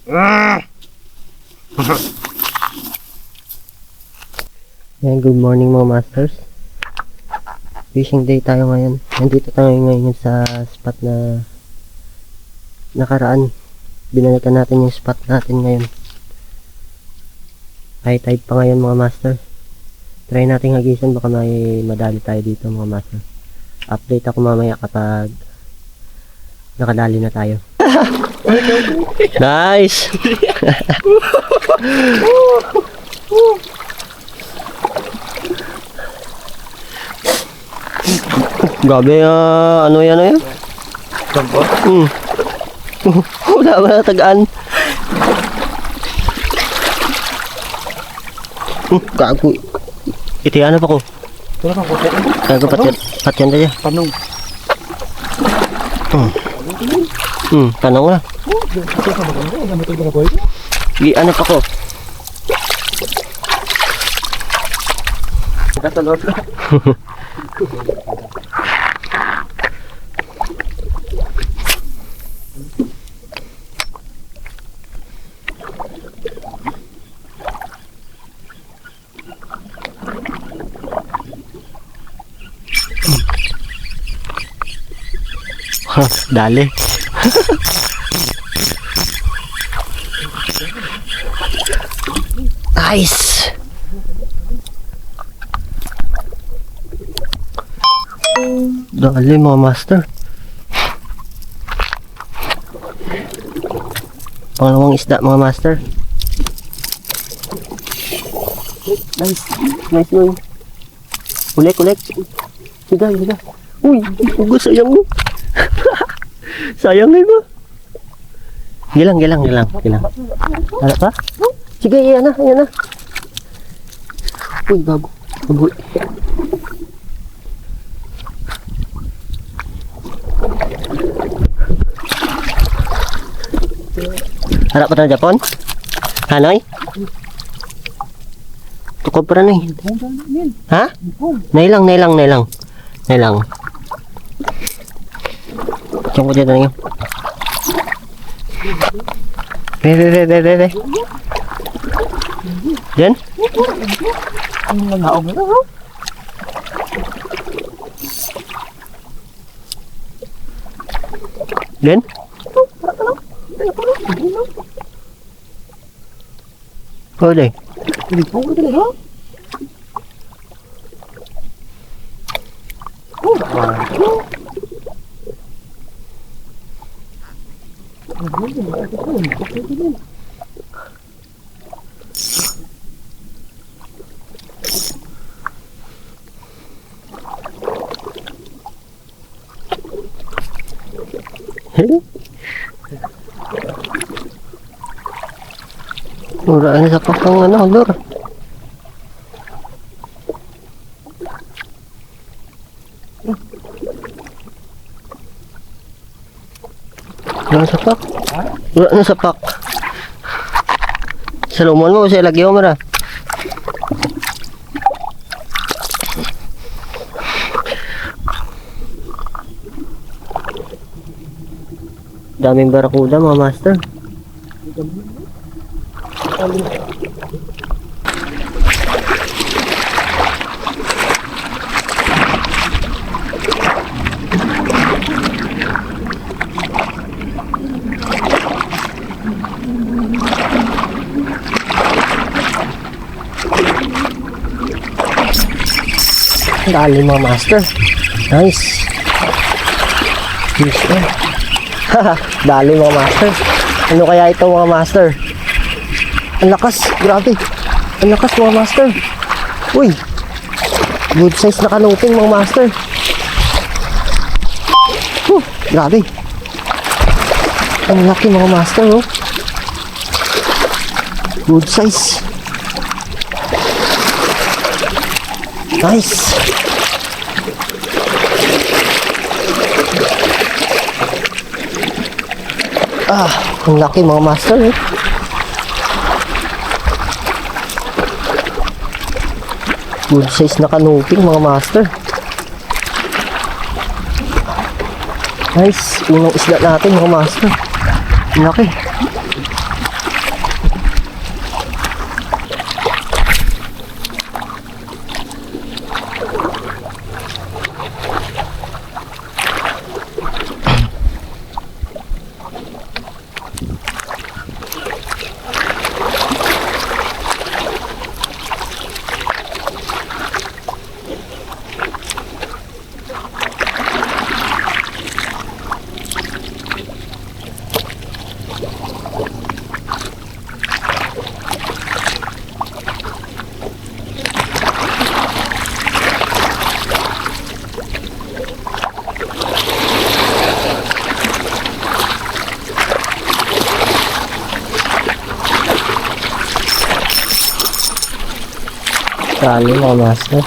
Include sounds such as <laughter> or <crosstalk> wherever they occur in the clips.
<laughs> Yan, good morning mga masters. Fishing day tayo ngayon. Nandito tayo ngayon sa spot na nakaraan. Binalikan natin yung spot natin ngayon. High tide pa ngayon mga master. Try natin hagisan baka may madali tayo dito mga master. Update ako mamaya kapag nakadali na tayo. <laughs> nice! Grabe, ah, ano yan, ano yan? Gampo? Hmm. <laughs> Wala ba na tagaan? Hmm, yan pa ko. Wala kang kutit. Gago, patyan, patyan tayo. Tanong. Hmm, tanong na. Na. Gi, ano pa ko? Katalot. Ha, <laughs> Dali. Nice! Dali mga master. Pangalawang isda mga master. Nice. Nice yun. Ulit, ulit. Sige, sige. Uy, ugo sayang mo. <laughs> sayang na ba? Gilang, gilang, gilang, gilang. Ano pa? Sige, yan na, yan na. Uy, bago. Bago. Harap pa tayo Japon? Hanoi? Tukob pa rin eh. Ha? Nailang, nailang, nailang. Nailang. trong có dây anh em. Đây đây đây đây đây đây. Dính đến. Thôi đi Wow. Mura na sa pakang ano, lor. Wala sa pak. Wala na sa pak. Salumon mo kasi lagi mo mara. Daming barakuda mga master. Dali mga master. Nice. Haha, Dali mga master. Ano kaya ito mga master? Ang lakas, grabe. Ang lakas mga master. Uy. Good size na kanuping mga master. Huh, grabe. Ang laki mga master, oh. Good size. Nice. Ah, ang laki mga master, eh. Good size na kanuping mga master. Nice. Unang isda natin mga master. Laki. Dali mga master.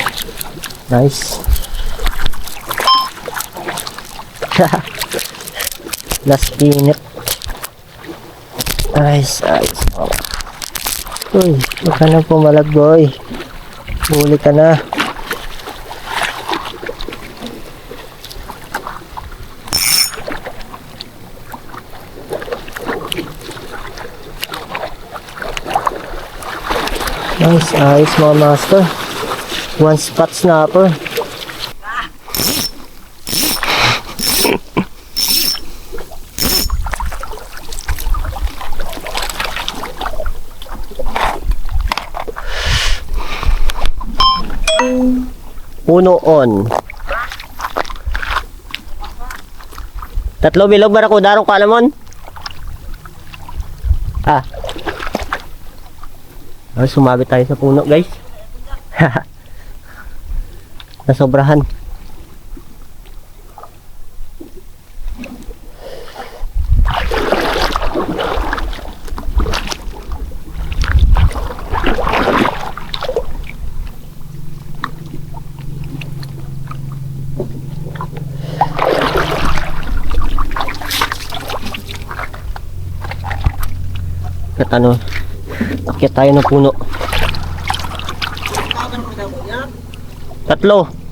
Nice. <laughs> Last minute. Nice, nice. Uy, huwag ka na pumalag boy. Huli ka na. Nice, ayos mga master. One spot snapper. Uno on. Tatlo bilog barakuda ro kalamon. Ah. Ay, sumabit tayo sa puno, guys. <laughs> Nasobrahan. At ano, akyat tayo ng puno. Tatlo.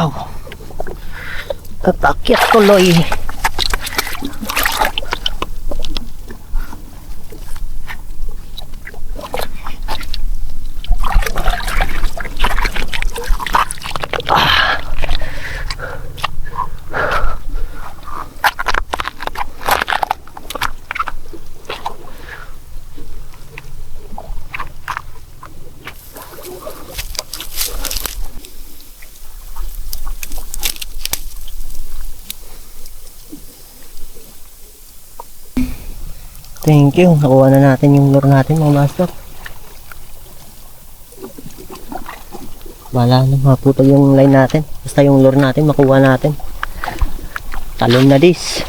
Aw. At akyat tuloy. Thank you. Nakuha na natin yung lure natin mga master. Wala na maputol yung line natin. Basta yung lure natin makuha natin. Talon na dis.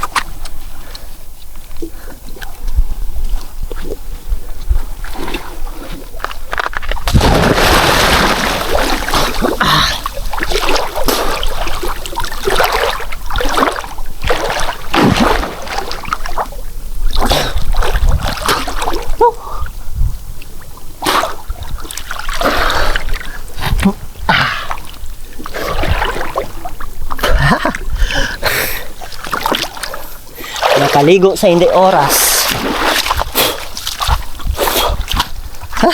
Nakaligo sa hindi oras. Ha?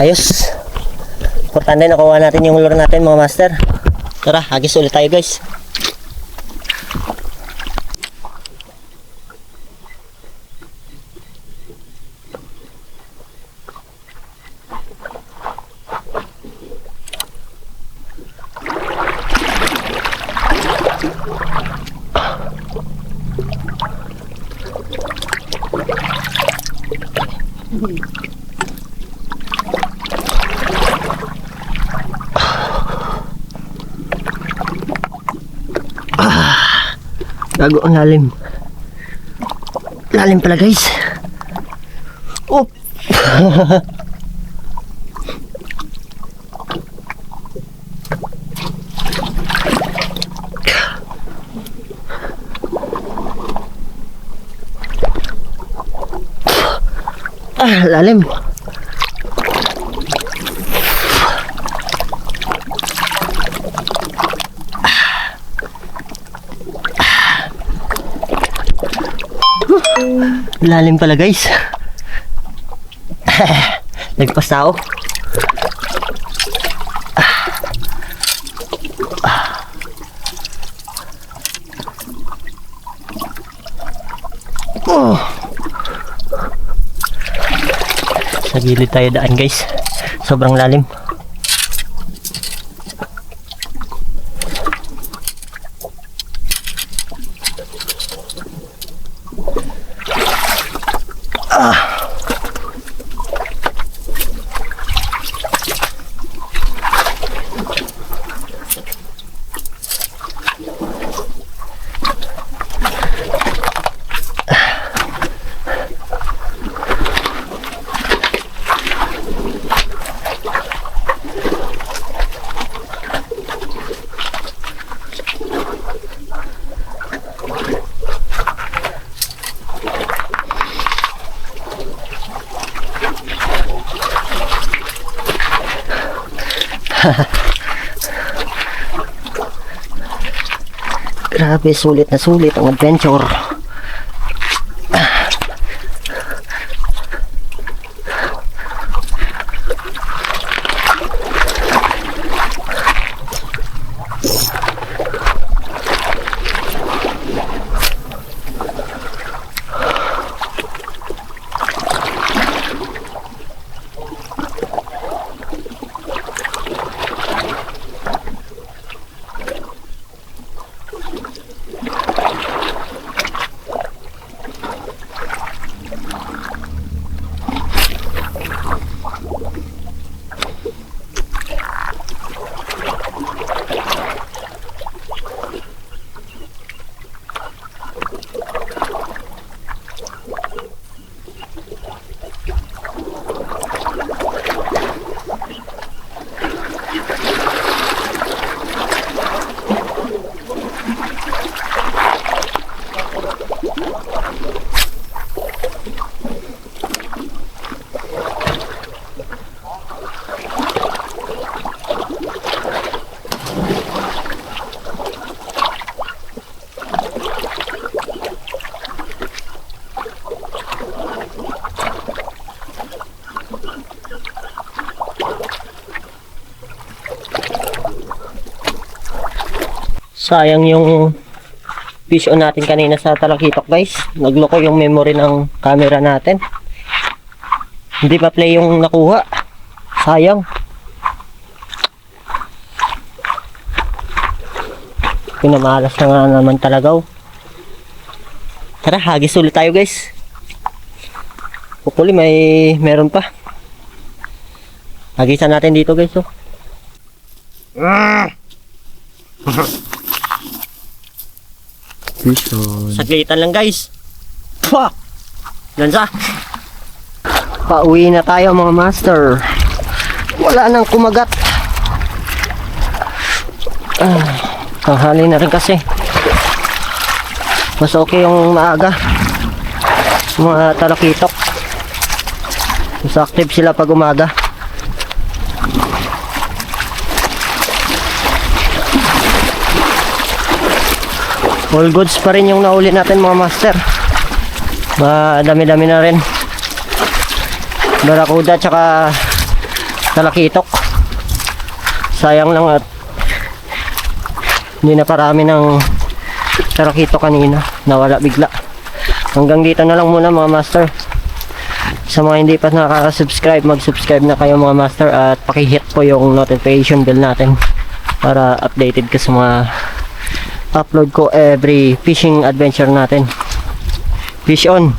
Ayos. Importante nakuha natin yung lure natin mga master. Tara, hagis ulit tayo guys. Gago ang lalim. Lalim pala guys. Oh. <laughs> lalim. Lalim pala guys. <laughs> Nagpas na ako. Gilid tayo daan guys. Sobrang lalim. Grabe, sulit na sulit ang adventure. Sayang yung fish on natin kanina sa talakitok guys. Nagloko yung memory ng camera natin. Hindi pa play yung nakuha. Sayang. Pinamalas na nga naman talaga. oh. Tara, hagis ulit tayo guys. Hopefully may meron pa. Hagisan natin dito guys. Oh. Fish <laughs> on. Saglitan lang guys. Fuck! Lansa! Pauwi na tayo mga master. Wala nang kumagat. Ah, tanghali na rin kasi. Mas okay yung maaga. Mga talakitok. Mas active sila pag umaga. All goods pa rin yung nauli natin mga master. Madami-dami na rin. Barakuda tsaka talakitok. Sayang lang at hindi na parami ng talakitok kanina. Nawala bigla. Hanggang dito na lang muna mga master. Sa mga hindi pa nakaka-subscribe, mag-subscribe na kayo mga master at paki-hit po yung notification bell natin para updated ka sa mga upload ko every fishing adventure natin. Fish on.